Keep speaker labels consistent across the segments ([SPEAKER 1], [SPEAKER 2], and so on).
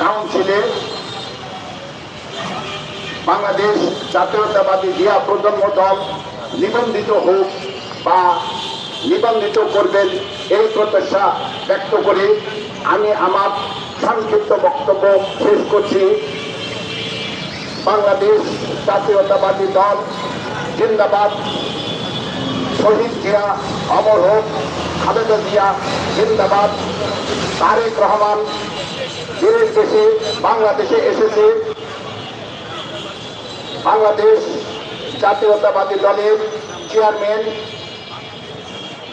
[SPEAKER 1] কাউন্সিলে বাংলাদেশ জাতীয়তাবাদী জিয়া প্রজন্ম দল নিবন্ধিত হোক বা নিবন্ধিত করবেন এই প্রত্যাশা ব্যক্ত করে আমি আমার সংক্ষিপ্ত বক্তব্য শেষ করছি। বাংলাদেশ জাতীয়তাবাদী দল জিন্দাবাদ। শহীদ জিয়া, অমর হোক, খালেদা জিয়া, জিন্দাবাদ। তারেক রহমান বিদেশ দেশে বাংলাদেশে এসেছে। বাংলাদেশ জাতীয়তাবাদী দলের চেয়ারম্যান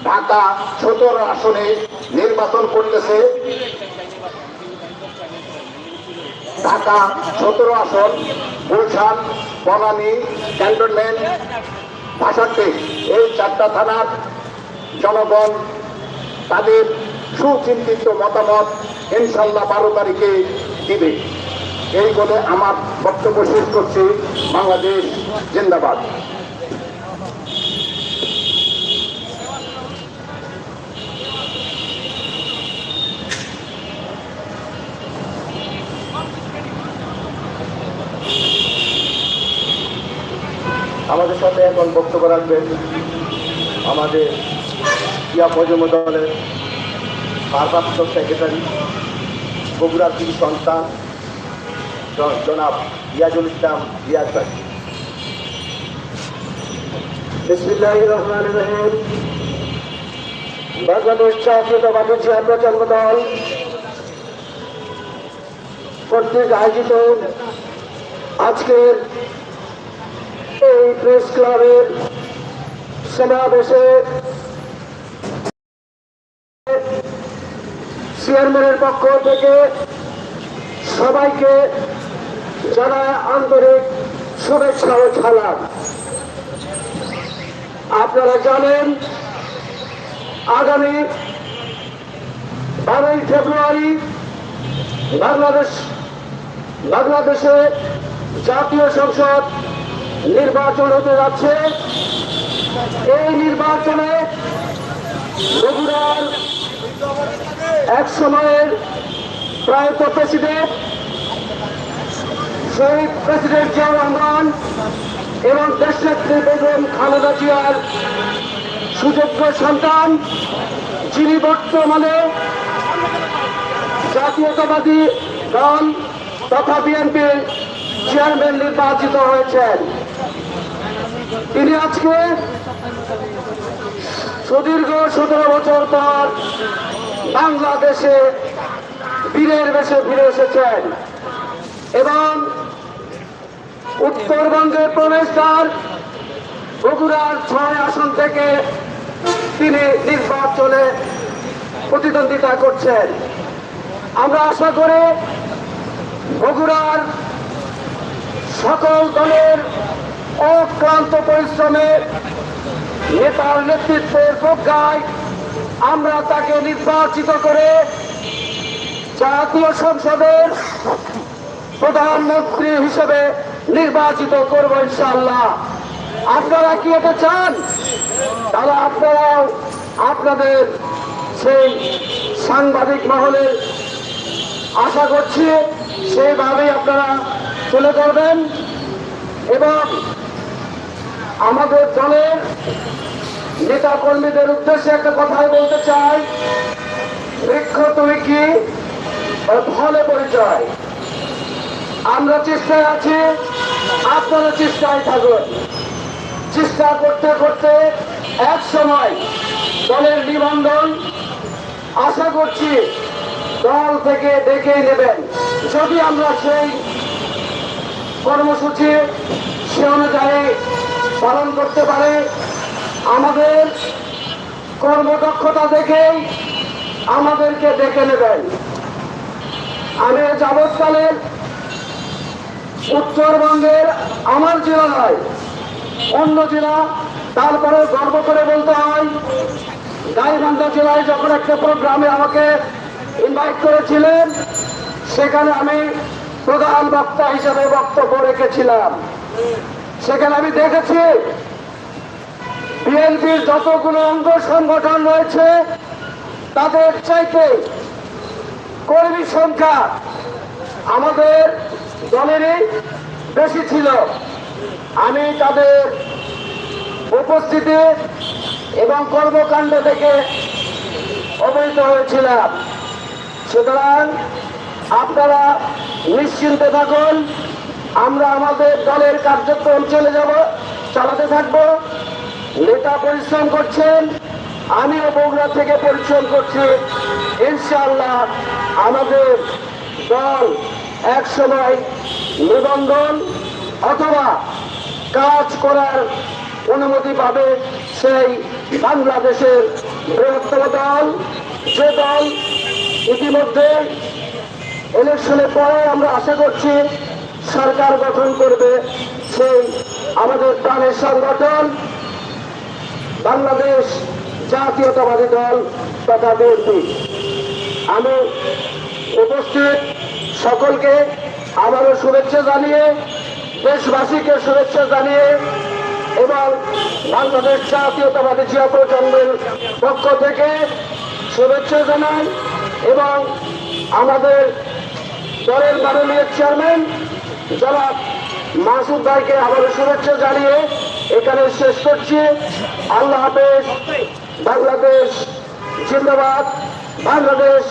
[SPEAKER 1] ঢাকা সতেরো আসনে নির্বাচন করতেছে। ঢাকা সতেরো আসন, গুলশান, বনানী, ক্যান্টনমেন্ট ভাষাতে এই চারটা থানার জনগণ তাদের সুচিন্তিত মতামত ইনশাল্লাহ বারো তারিখে দিবে। এই বলে আমার বক্তব্য শেষ করছি। বাংলাদেশ জিন্দাবাদ।
[SPEAKER 2] আমাদের সাথে এখন বক্তব্য রাখবেন আমাদের ইয়া প্রজন্ম দলের ভারপ্রাপ্ত সেক্রেটারি বগুড়ার কিছু সন্তান, জন- জনাব রিয়াজুল ইসলাম রিয়াজ ভাই বাংলাদেশ জাতীয়তাবাদী প্রজন্ম দল কর্তৃক আয়োজিত আজকের এই প্রেস ক্লাবের সমাবেশে চেয়ারম্যানের পক্ষ থেকে সবাইকে জানায় আন্তরিক শুভেচ্ছা ও সালাম। আপনারা জানেন, আগামী বারোই ফেব্রুয়ারি বাংলাদেশ বাংলাদেশে জাতীয় সংসদ নির্বাচন হতে যাচ্ছে। এই নির্বাচনে বগুড়ার এক সময়ের প্রায় প্রেসিডেন্ট, শহীদ প্রেসিডেন্ট জিয়াউর রহমান এবং দেশনেত্রী বেগম খালেদা জিয়ার সুযোগ্য সন্তান, যিনি বর্তমানে জাতীয়তাবাদী দল তথা বিএনপির চেয়ারম্যান নির্বাচিত হয়েছেন। তিনি আজকে সুদীর্ঘ সতেরো বছর পর বাংলাদেশে বীরের বেশে ফিরে এসেছেন এবং উত্তরবঙ্গের প্রবেশদ্বার বগুড়ার ছয় আসন থেকে তিনি নির্বাচনে প্রতিদ্বন্দ্বিতা করছেন। আমরা আশা করি বগুড়ার সকল দলের অক্লান্ত পরিশ্রমে নেতার নেতৃত্বের প্রজ্ঞায় আমরা তাকে নির্বাচিত করে জাতীয় সংসদের প্রধানমন্ত্রী হিসেবে নির্বাচিত করব ইনশাল্লাহ আপনারা কি এটা চান? তাহলে আপনারাও আপনাদের সেই সাংবাদিক মহলের আশা করছি সেইভাবেই আপনারা তুলে ধরবেন এবং আমাদের দলের নেতা কর্মীদের উদ্দেশ্যে একটা কথাই বলতে চাই। বৃক্ষ তুমি কি? ফলে পরিচয়। আমরা চেষ্টায় আছি, আপনারা চেষ্টায় থাকুন। চেষ্টা করতে করতে এক সময় দলের নিবন্ধন আশা করছি দল থেকে ডেকে নেবেন। যদি আমরা সেই কর্মসূচি সে অনুযায়ী পালন করতে পারে আমাদের কর্মদক্ষতা দেখে আমাদেরকে ডেকে নেবেন। আমি যাবৎকালে উত্তরবঙ্গের আমার জেলা নয়, অন্য জেলা, তারপরে গর্ব করে বলতে হয়, গাইবান্ধা জেলায় যখন একটা প্রোগ্রামে আমাকে ইনভাইট করেছিলেন, সেখানে আমি প্রধান বক্তা হিসেবে বক্তব্য রেখেছিলাম। সেখানে আমি দেখেছি বিএনপির যতগুলো অঙ্গ সংগঠন রয়েছে, তাদের চাইতে কর্মীর সংখ্যা আমাদের দলেরই বেশি ছিল। আমি তাদের উপস্থিতি এবং কর্মকাণ্ড থেকে অবহিত হয়েছিলাম। সুতরাং আপনারা নিশ্চিন্তে থাকুন, আমরা আমাদের দলের কার্যক্রম চলে যাব, চালাতে থাকব। নেতা পরিশ্রম করছেন, আমিও বগুড়া থেকে পরিশ্রম করছি। ইনশাআল্লাহ আমাদের দল এক সময় নিবন্ধন অথবা কাজ করার অনুমতি পাবে সেই বাংলাদেশের বৃহত্তম দল। যে দল ইতিমধ্যে ইলেকশনের পরে আমরা আশা করছি সরকার গঠন করবে সেই আমাদের প্রাণের সংগঠন। বাংলাদেশ জাতীয়তাবাদী দল তথা বিএনপি। আমি উপস্থিত সকলকে আবারও শুভেচ্ছা জানিয়ে, দেশবাসীকে শুভেচ্ছা জানিয়ে এবং বাংলাদেশ জাতীয়তাবাদী জিয়া প্রজন্মের পক্ষ থেকে শুভেচ্ছা জানাই এবং আমাদের দলের মাননীয় চেয়ারম্যান যারা মাসুদ ভাইকে আবারও শুভেচ্ছা জানিয়ে এখানে শেষ করছি। আল্লাহ হাফেজ, বাংলাদেশ জিন্দাবাদ। বাংলাদেশ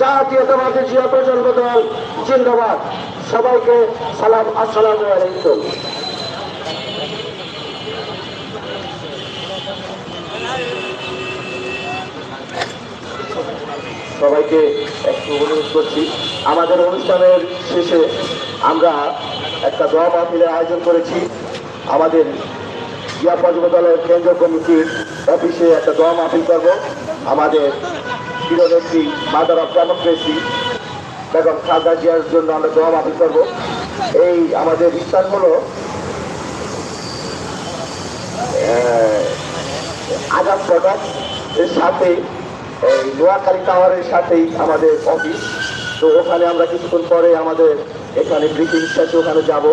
[SPEAKER 2] জাতীয়তাবাদী জিয়া প্রজন্ম দল জিন্দাবাদ। সবাইকে সালাম, আসসালামু আলাইকুম।
[SPEAKER 1] সবাইকে একটু অনুরোধ করছি। আমাদের অনুষ্ঠানের শেষে আমরা একটা দোয়া মাহফিলের আয়োজন করেছি। আমাদের জিয়া পর্যন্ত দলের কেন্দ্রীয় কমিটির অফিসে একটা দোয়া মাহফিল করব। আমাদের প্রিয়নেত্রী mother of democracy, Begum Khaleda জিয়ার জন্য আমরা দোয়া মাহফিল করব। এই আমাদের স্থান হলো আজাদ প্রকাশ এর সাথে, এই নোয়াখালী টাওয়ারের সাথেই আমাদের অফিস। তো ওখানে আমরা কিছুক্ষণ পরে আমাদের এখানে ব্রিটিশ শেষে ওখানে যাব।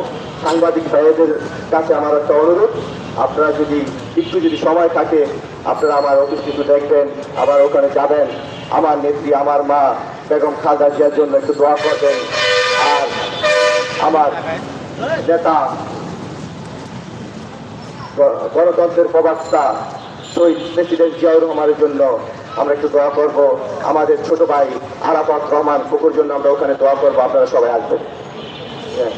[SPEAKER 1] সাংবাদিক ভাইদের কাছে আমার একটা অনুরোধ। আপনারা যদি একটু যদি সময় থাকে আপনারা আমার অফিস কিছু দেখবেন আবার ওখানে যাবেন। আমার নেত্রী আমার মা বেগম খালদা জিয়ার জন্য একটু দোয়া করবেন। আর আমার নেতা গণতন্ত্রের প্রবক্তা শহীদ প্রেসিডেন্ট জিয়াউর রহমানের জন্য আমরা একটু দোয়া করব। আমাদের ছোট ভাই আরাফাত রহমান কুকুর জন্য আমরা ওখানে দোয়া করব আপনারা সবাই আসবেন। হ্যাঁ,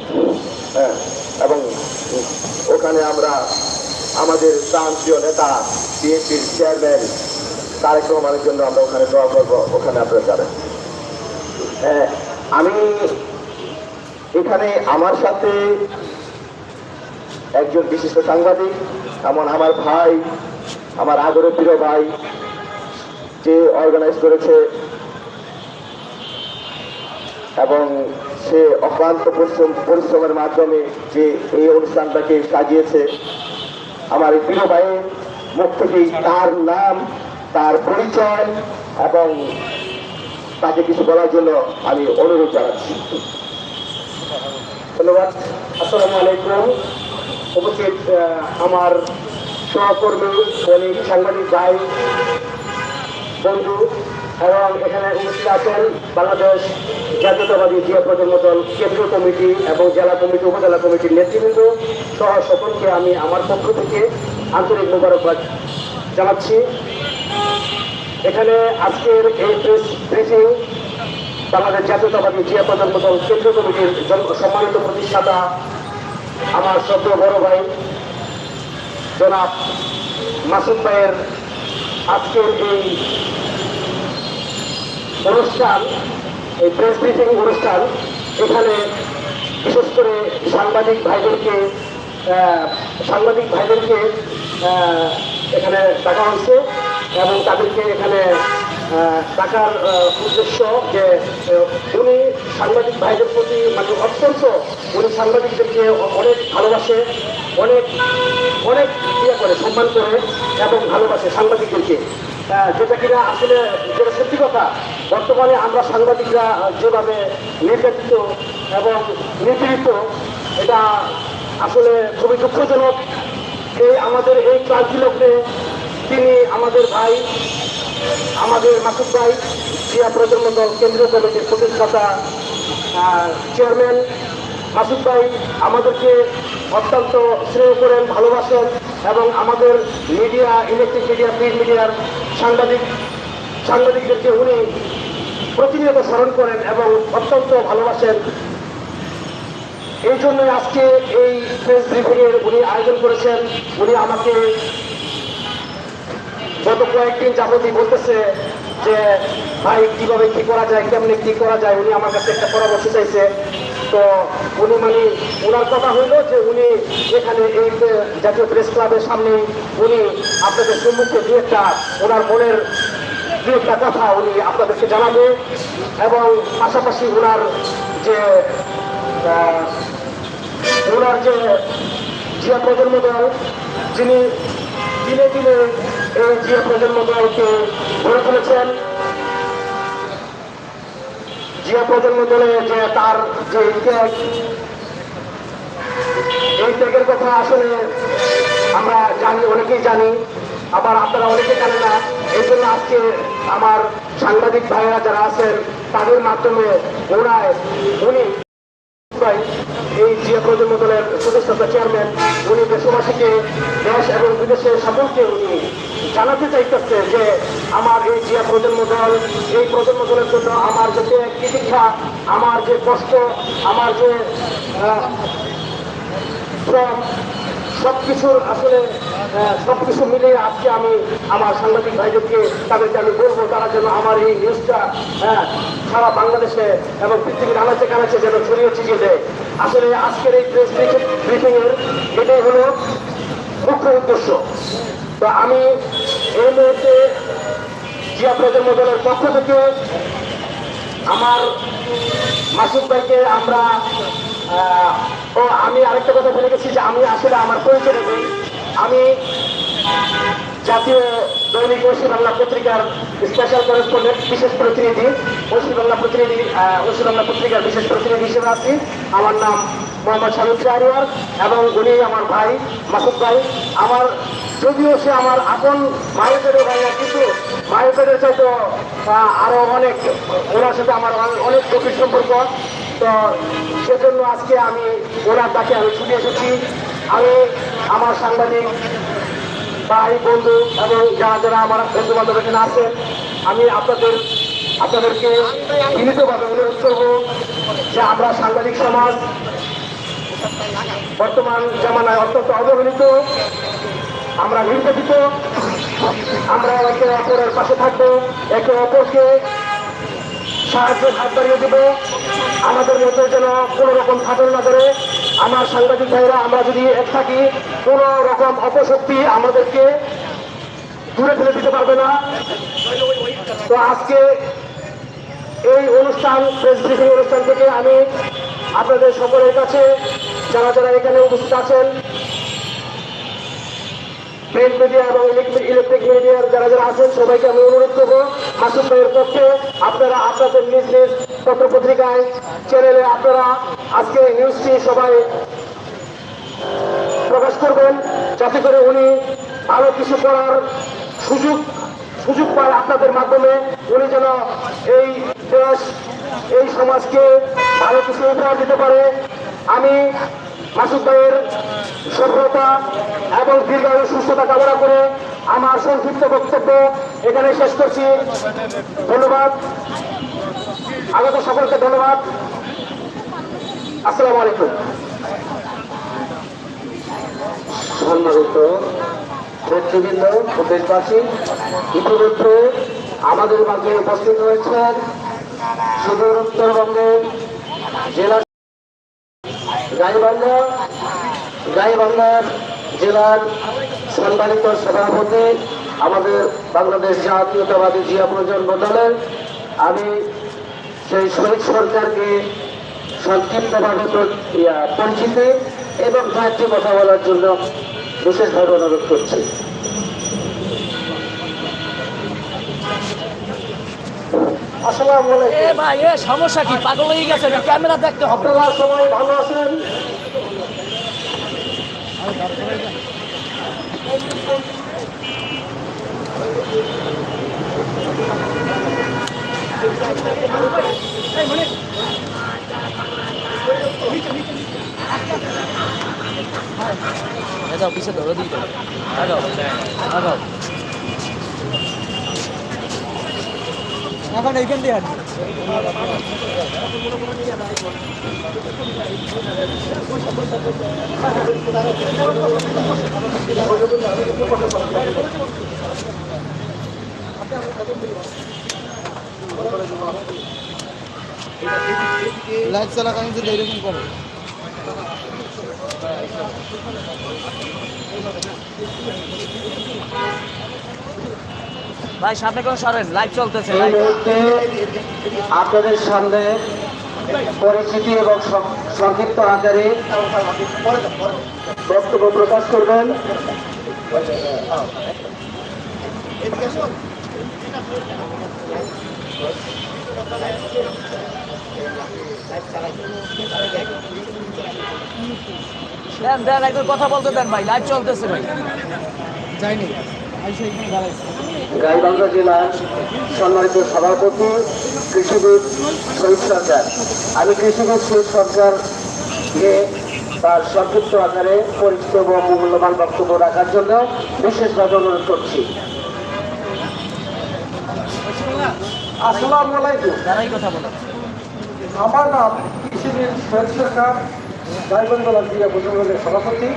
[SPEAKER 1] হ্যাঁ এবং ওখানে আমরা আমাদের প্রান্তীয় নেতা, বিএনপির চেয়ারম্যান তারেক রহমানের জন্য আমরা ওখানে দোয়া করব, ওখানে আপনারা যাবেন। হ্যাঁ আমি এখানে আমার সাথে একজন বিশিষ্ট সাংবাদিক, এমন আমার ভাই, আমার আদরের প্রিয় ভাই, যে অর্গানাইজ করেছে এবং সে অক্লান্ত পরিশ্রম, পরিশ্রমের মাধ্যমে যে এই অনুষ্ঠানটাকে সাজিয়েছে। আমার প্রিয় ভাইয়ের মুখ তার নাম, তার পরিচয় এবং তাকে কিছু বলার জন্য আমি অনুরোধ জানাচ্ছি।
[SPEAKER 2] ধন্যবাদ। আসসালামু আলাইকুম। উপস্থিত আমার সহকর্মী অনেক সাংবাদিক ভাই, বন্ধু, এবং এখানে উপস্থিত আছেন বাংলাদেশ জাতীয়তাবাদী জিয়া প্রজন্ম দল কেন্দ্রীয় কমিটি এবং জেলা কমিটি, উপজেলা কমিটির নেতৃবৃন্দ সহ সকলকে আমি আমার পক্ষ থেকে আন্তরিক মোবারকবাদ জানাচ্ছি। এখানে আজকের এই প্রেস ব্রিফিং বাংলাদেশ জাতীয়তাবাদী জিয়া প্রজন্ম দল কেন্দ্রীয় কমিটির সম্মানিত প্রতিষ্ঠাতা আমার সদ্য বড় ভাই জনাব মাসুদ ভাইয়ের আজকের এই অনুষ্ঠান এই প্রেস ব্রিফিং অনুষ্ঠান এখানে বিশেষ করে সাংবাদিক ভাইদেরকে সাংবাদিক ভাইদেরকে এখানে ডাকা হয়েছে এবং তাদেরকে এখানে ডাকার উদ্দেশ্য যে উনি সাংবাদিক ভাইদের প্রতি মানে অত্যন্ত, উনি সাংবাদিকদেরকে অনেক ভালোবাসে, অনেক অনেক ইয়ে করে, সম্মান করে এবং ভালোবাসে সাংবাদিকদেরকে। যেটা কিনা আসলে যেটা সত্যি কথা, বর্তমানে আমরা সাংবাদিকরা যেভাবে নির্যাতিত এবং নিপীড়িত, এটা আসলে খুবই দুঃখজনক। এই আমাদের এই ক্রান্তি লগ্নে তিনি আমাদের ভাই, আমাদের মাসুদ ভাই, জিয়া প্রজন্ম দল কেন্দ্রীয় কমিটির প্রতিষ্ঠাতা চেয়ারম্যান মাসুদ ভাই আমাদেরকে অত্যন্ত স্নেহ করেন, ভালোবাসেন এবং আমাদের মিডিয়া, ইলেকট্রিক মিডিয়া, প্রিন্ট মিডিয়ার সাংবাদিক, সাংবাদিকদেরকে উনি প্রতিনিয়ত স্মরণ করেন এবং অত্যন্ত ভালোবাসেন। এই জন্য আজকে এই প্রেস ব্রিফিংয়ের উনি আয়োজন করেছেন। উনি আমাকে গত কয়েকদিন যাবতই বলতেছে যে, ভাই, কীভাবে কি করা যায়, কেমনে কি করা যায়? উনি আমার কাছে একটা পরামর্শ চাইছে। তো উনি মানে ওনার কথা হইল যে উনি এখানে এই জাতীয় প্রেস ক্লাবের সামনে উনি আপনাদের সম্মুখে দু একটা ওনার মনের দু একটা কথা উনি আপনাদেরকে জানাবে এবং পাশাপাশি ওনার যে ওনার যে জিয়া প্রজন্ম দল যিনি দিনে দিনে এই জিয়া প্রজন্ম দলকে গড়ে তুলেছেন জিয়া প্রজন্ম দলে যে তার যে ইতিহাস এই ত্যাগের কথা আসলে আমরা জানি, অনেকেই জানি, আবার আপনারা অনেকে জানেন না। এই জন্য আজকে আমার সাংবাদিক ভাইয়েরা যারা আছেন, তাদের মাধ্যমে ওনায় উনি এই জিয়া প্রজন্ম দলের প্রতিষ্ঠাতা চেয়ারম্যান উনি দেশবাসীকে, দেশ এবং বিদেশের সকলকে উনি জানাতে চাইতেছে যে আমার এই জিয়া প্রজন্ম দল, এই প্রজন্ম দলের জন্য আমার যে তিতিক্ষা, আমার যে কষ্ট, আমার যে সব কিছুর আসলে সব কিছু মিলে আজকে আমি আমার সাংবাদিক ভাইদেরকে তাদেরকে আমি বলব, তারা যেন আমার এই নিউজটা হ্যাঁ সারা বাংলাদেশে এবং পৃথিবীর আনাচে কানাচে যেন ছড়িয়ে ছিটিয়ে দেয়। আসলে আজকের এই প্রেস ব্রিফিং এর এটাই হলো মুখ্য উদ্দেশ্য। তো আমি এই মুহূর্তে জিয়া প্রজন্ম দলের পক্ষ থেকে আমার মাসুদ ভাইকে আমরা ও আমি আরেকটা কথা বলে গেছি যে আমি আসলে আমার পরিচয় দেবই আমি জাতীয় দৈনিক ঐশী বাংলা পত্রিকার স্পেশাল করেসপন্ডেন্ট বিশেষ প্রতিনিধি ঐশী বাংলা প্রতিনিধি ঐশী বাংলা পত্রিকার বিশেষ প্রতিনিধি হিসেবে আছি। আমার নাম মোহাম্মদ শাহিদ শাহরিয়ার এবং উনি আমার ভাই মাসুদ ভাই। আমার যদিও সে আমার আপন মায়ের পেটের ভাই না কিন্তু মায়ের পেটের চাইতো আহ, আরও অনেক ওনার সাথে আমার অনেক গভীর সম্পর্ক। তো সেজন্য আজকে আমি ওনার তাকে আমি ছুটে এসেছি। আমি আমার সাংবাদিক ভাই বন্ধু এবং যারা যারা আমার বন্ধু বান্ধব এখানে আছেন আমি আপনাদের আপনাদেরকে বিনীতভাবে অনুরোধ করব যে আমরা সাংবাদিক সমাজ বর্তমান জামানায় অত্যন্ত অবহেলিত, আমরা নির্যাতিত, আমরা একে অপরের পাশে থাকব, একে অপরকে সাহায্য হাত বাড়িয়ে দেবো। আমাদের মধ্যে যেন কোনো রকম ফাটল না করে আমার সাংবাদিক ভাইরা আমরা যদি এক থাকি, কোনো রকম অপশক্তি আমাদেরকে দূরে ফেলে দিতে পারবে না। তো আজকে এই অনুষ্ঠান প্রেস ব্রিফিং অনুষ্ঠান থেকে আমি আপনাদের সকলের কাছে যারা যারা এখানে উপস্থিত আছেন প্রিন্ট মিডিয়া এবং ইলেকট্রিক মিডিয়ার যারা যারা আছেন, সবাইকে আমি অনুরোধ করব মাসুদ ভাইয়ের পক্ষে আপনারা আপনাদের নিজ নিজ পত্র পত্রিকায় চ্যানেলে আপনারা আজকে নিউজটি সবাই প্রকাশ করবেন, যাতে করে উনি আরও কিছু করার সুযোগ সুযোগ পায় আপনাদের মাধ্যমে, উনি যেন এই দেশ, এই সমাজকে ভালো কিছু উপহার দিতে পারে। আমি মাসুদ ভাইয়ের সফলতা এবং দীর্ঘায়ু সুস্থতা কামনা করে আমার সংক্ষিপ্ত বক্তব্য এখানে শেষ করছি। ধন্যবাদ। আগত সকলকে ধন্যবাদ। আসসালামু আলাইকুম। সম্মানিত নেতৃবৃন্দ দেশবাসী ইতিমধ্যে আমাদের মাঝে উপস্থিত হয়েছেন সুদূর উত্তরবঙ্গের জেলা গাইবান্ধা গাইবান্ধার জেলার সম্মানিত সভাপতি, আমাদের বাংলাদেশ জাতীয়তাবাদী জিয়া প্রজন্ম দলের আমি সেই শহীদ সরকারকে সংক্ষিপ্তভাবে প্র- পরিচিতি এবং সাহায্য কথা বলার জন্য বিশেষভাবে অনুরোধ করছি। আসসালামু আলাইকুম।
[SPEAKER 3] এ ভাই এ সমস্যা কি? পাগল হয়ে গেছে ক্যামেরা দেখতে হবে।
[SPEAKER 2] আপনারা সবাই ভালো আছেন?
[SPEAKER 3] আগাও পিছে ধরো দিই আগাও আগাও। এখন এইখান দিয়ে হাঁটবি।
[SPEAKER 4] লাইট চলাকালীন যদি এরকম করো।
[SPEAKER 3] ভাই সামনে কোন সরেন লাইভ চলতেছে
[SPEAKER 2] এই মুহূর্তে আপনাদের সামনে পরিচিতি এবং সংক্ষিপ্ত আকারে বক্তব্য প্রকাশ করবেন।
[SPEAKER 3] দেন দেন একবার কথা বলতে দেন ভাই লাইভ চলতেছে ভাই।
[SPEAKER 4] যায়নি আইসা এখানে দাঁড়াইছে।
[SPEAKER 2] গাইবান্ধা জেলার সম্মানিত সভাপতি কৃষিবিদ শহীদ সরকার। আমি কৃষিবিদ শহীদ সরকারকে তার সংক্ষিপ্ত আকারে পরিচিত এবং মূল্যবান বক্তব্য রাখার জন্য বিশেষভাবে অনুরোধ করছি। আসসালামু আলাইকুম। আমার নাম কৃষিবিদ শহীদ সরকার গাইবান্ধা জিয়া সভাপতি।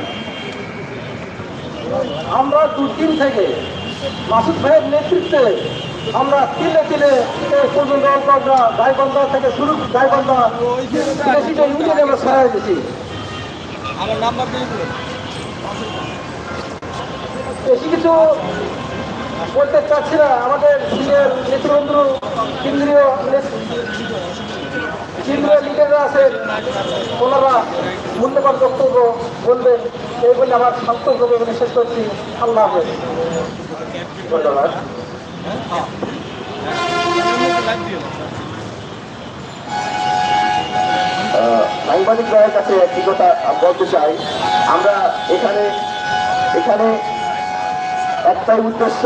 [SPEAKER 2] আমরা দুদিন থেকে মাসুদ ভাইয়ের নেতৃত্বে আমরা তিলে তিলে এই পর্যন্ত আমরা গাইবান্ধা থেকে শুরু গাইবান্ধা ইউনিয়নে আমরা
[SPEAKER 4] আমার নাম্বার
[SPEAKER 2] বেশি কিছু বলতে চাচ্ছি না। আমাদের সিনিয়র নেতৃবৃন্দ কেন্দ্রীয় কেন্দ্রীয় লিডাররা আছেন। ওনারা মূল্যবান বক্তব্য বলবেন। এই বলে আমার এখানে শেষ করছি। আল্লাহ হাফেজ। ধন্যবাদ
[SPEAKER 1] সাংবাদিক ভাইয়ের কাছে একটি কথা বলতে চাই। আমরা এখানে এখানে একটাই উদ্দেশ্য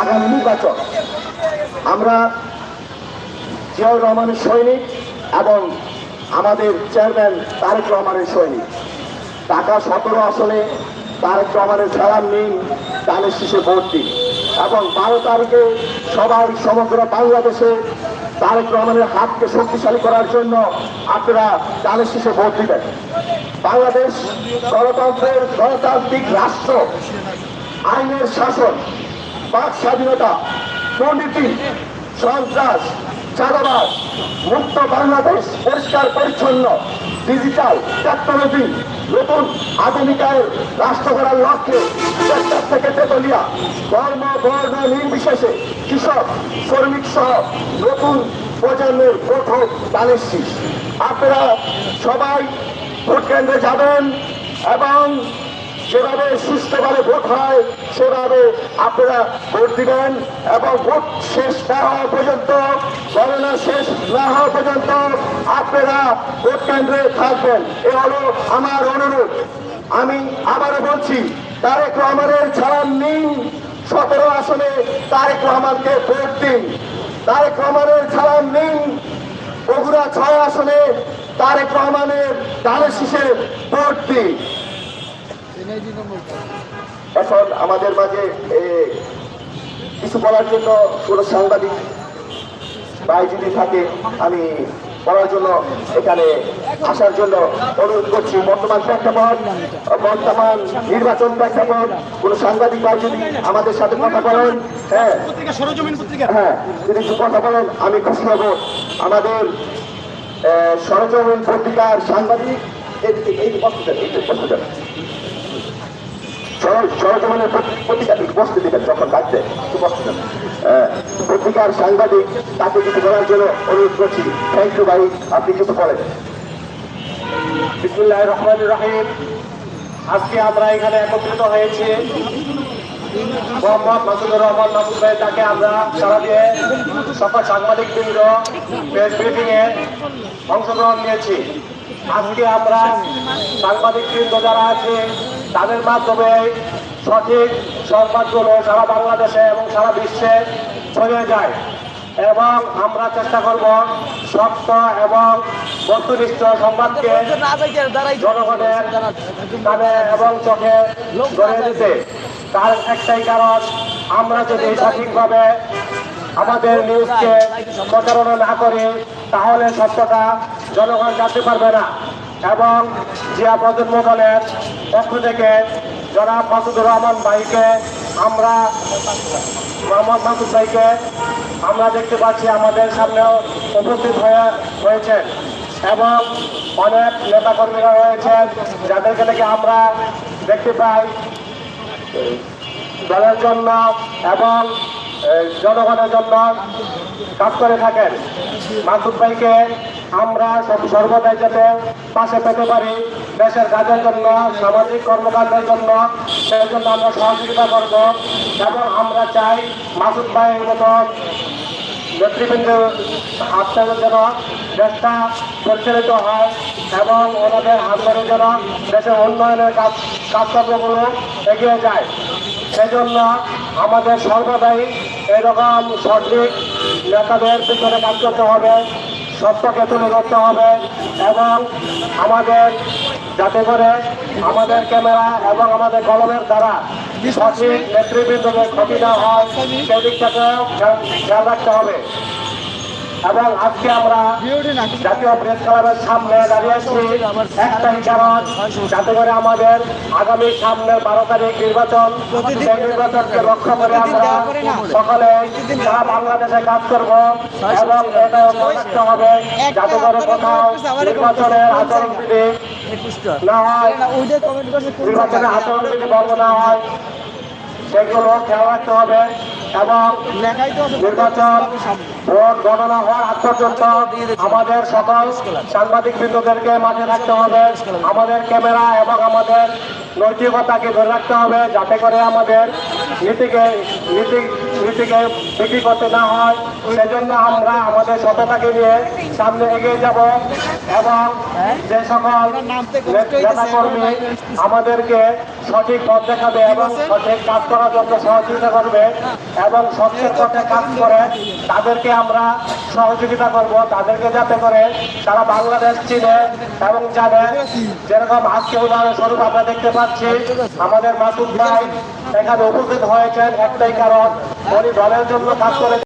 [SPEAKER 1] আগামী নির্বাচন। আমরা জিয়াউর রহমানের সৈনিক এবং আমাদের চেয়ারম্যান তারেক রহমানের সৈনিক। ঢাকা সতেরো আসনে তারেক রহমানের খেলার নিন। তাদের শীষে ভোট দিন এবং বারো তারিখে সবাই সমগ্র বাংলাদেশে তারেক রহমানের হাতকে শক্তিশালী করার জন্য আপনারা তাদের শীষে ভোট দিবেন বাংলাদেশ গণতন্ত্রের গণতান্ত্রিক রাষ্ট্র, আইনের শাসন, বাক স্বাধীনতা, দুর্নীতি, সন্ত্রাস চাঁদাবাদ মুক্ত বাংলাদেশ পরিষ্কার পরিচ্ছন্ন ডিজিটাল টেকনোলজি নতুন আধুনিকায় রাষ্ট্র গড়ার লক্ষ্যে টেক্সাস থেকে তেতলিয়া, ধর্ম, বর্ণ, নির্বিশেষে কৃষক, শ্রমিক সহ নতুন প্রজন্মের কঠোর দানের আপনারা সবাই ভোট কেন্দ্রে যাবেন এবং যেভাবে সুস্থভাবে ভোট হয়, সেভাবে আপনারা ভোট দিবেন এবং ভোট শেষ না হওয়া পর্যন্ত গণনা শেষ না হওয়া পর্যন্ত আপনারা ভোট কেন্দ্রে থাকবেন। এ হলো আমার অনুরোধ। আমি আবারও বলছি, তারেক রহমানের ছাড়ান নিন সতেরো আসনে তারেক রহমানকে ভোট দিন। তারেক রহমানের ছাড়ান নিন বগুড়া ছয় আসনে তারেক রহমানের দানের শীষে ভোট দিন। এখন আমাদের মাঝে কিছু বলার জন্য কোনো সাংবাদিক ভাই যদি থাকে, আমি বলার জন্য এখানে আসার জন্য অনুরোধ করছি। বর্তমান প্রেক্ষাপট, বর্তমান নির্বাচন প্রেক্ষাপট, কোনো সাংবাদিক ভাই যদি আমাদের সাথে কথা বলেন হ্যাঁ। হ্যাঁ যদি একটু কথা বলেন, আমি খুশি হব। আমাদের সরজমিন পত্রিকার সাংবাদিক, এই বস্তুটা এই বস্তুটা। সরজমিনের পত্রিকা বসতে দেবেন যখন একটু বসতে দেবেন পত্রিকার সাংবাদিক তাকে কিছু বলার জন্য অনুরোধ করছি। থ্যাংক ইউ ভাই। আপনি কিছু বলেন।
[SPEAKER 2] বিসমুল্লাহ রহমান রাহিম। আজকে আমরা এখানে একত্রিত হয়েছি। মোহাম্মদ মাসুদুর রহমান মাসুদ ভাই, তাকে আমরা সারা দিয়ে সকল সাংবাদিক বৃন্দ প্রেস ব্রিফিং এ অংশগ্রহণ নিয়েছি। আজকে আমরা সাংবাদিক বৃন্দ যারা আছে তাদের মাধ্যমে সঠিক সংবাদগুলো সারা বাংলাদেশে এবং সারা বিশ্বে ছড়িয়ে যায়।
[SPEAKER 5] এবং আমরা চেষ্টা করব সত্য এবং বস্তুনিষ্ঠ সংবাদকে জনগণের কানে এবং চোখে গড়ে দিতে। তার একটাই কারণ, আমরা যদি সঠিকভাবে আমাদের নিউজকে প্রচারণা না করি, তাহলে সত্যটা জনগণ জানতে পারবে না। এবং জিয়া প্রজন্ম দলের পক্ষ থেকে জনাব মাসুদুর রহমান ভাইকে আমরা, মোহাম্মদ মাসুদ ভাইকে আমরা দেখতে পাচ্ছি আমাদের সামনেও উপস্থিত হয়ে হয়েছে এবং অনেক নেতাকর্মীরা রয়েছেন যাদেরকে থেকে আমরা দেখতে পাই দলের জন্য এবং জনগণের জন্য কাজ করে থাকেন। মাসুদ ভাইকে আমরা সর্বদাই যাতে পাশে পেতে পারি দেশের কাজের জন্য, সামাজিক কর্মকাণ্ডের জন্য, সেই জন্য আমরা সহযোগিতা করব। এবং আমরা চাই মাসুদ ভাইয়ের মতন নেতৃবৃন্দের হাত থেকে যেন দেশটা পরিচালিত হয় এবং ওনাদের ধরে যেন দেশের উন্নয়নের কাজ কাজকর্মগুলো এগিয়ে যায়। সেজন্য আমাদের সর্বদাই এরকম সঠিক নেতাদের পিছনে কাজ করতে হবে। সত্যকে তুলে ধরতে হবে এবং আমাদের যাতে করে আমাদের ক্যামেরা এবং আমাদের কলমের দ্বারা সঠিক নেতৃবৃন্দদের ক্ষতি না হয় সেদিকটাকেও খেয়াল রাখতে হবে। এবং আজকে আমরা জাতীয় প্রেস ক্লাবের সামনে দাঁড়িয়েছি একটাই কারণ যাতে করে আমাদের আগামী সামনের বারো তারিখ নির্বাচন সেই নির্বাচনকে লক্ষ্য করে আমরা সকলে সারা বাংলাদেশে কাজ করব এবং এটাও রাখতে হবে। যাতে করে কোথাও নির্বাচনের আচরণবিধি না হয়, নির্বাচনের আচরণবিধি ভঙ্গ না হয়। সেগুলো খেয়াল রাখতে হবে এবং নির্বাচন ভোট গণনা হওয়ার আগ পর্যন্ত আমাদের সকল সাংবাদিক বৃন্দদেরকে মাঠে রাখতে হবে। আমাদের ক্যামেরা এবং আমাদের নৈতিকতাকে ধরে রাখতে হবে যাতে করে আমাদের নীতিকে নীতি নীতিকে বিক্রি করতে না হয়, সেজন্য আমরা আমাদের সততাকে নিয়ে সামনে এগিয়ে যাব এবং যে সকল নেতা কর্মী আমাদেরকে সঠিক পথ দেখাবে এবং সঠিক কাজ করার জন্য সহযোগিতা করবে এবং সত্যের পথে কাজ করে তাদেরকে আমরা সহযোগিতা করব। তাদেরকে যাতে করে সারা বাংলাদেশ চিনে এবং জানে। যেরকম আজকে উদাহরণস্বরূপ আমরা দেখতে পাচ্ছি, আমাদের মাসুদ ভাই এখানে উপস্থিত হয়েছেন একটাই কারণ উনি দলের জন্য কাজ করে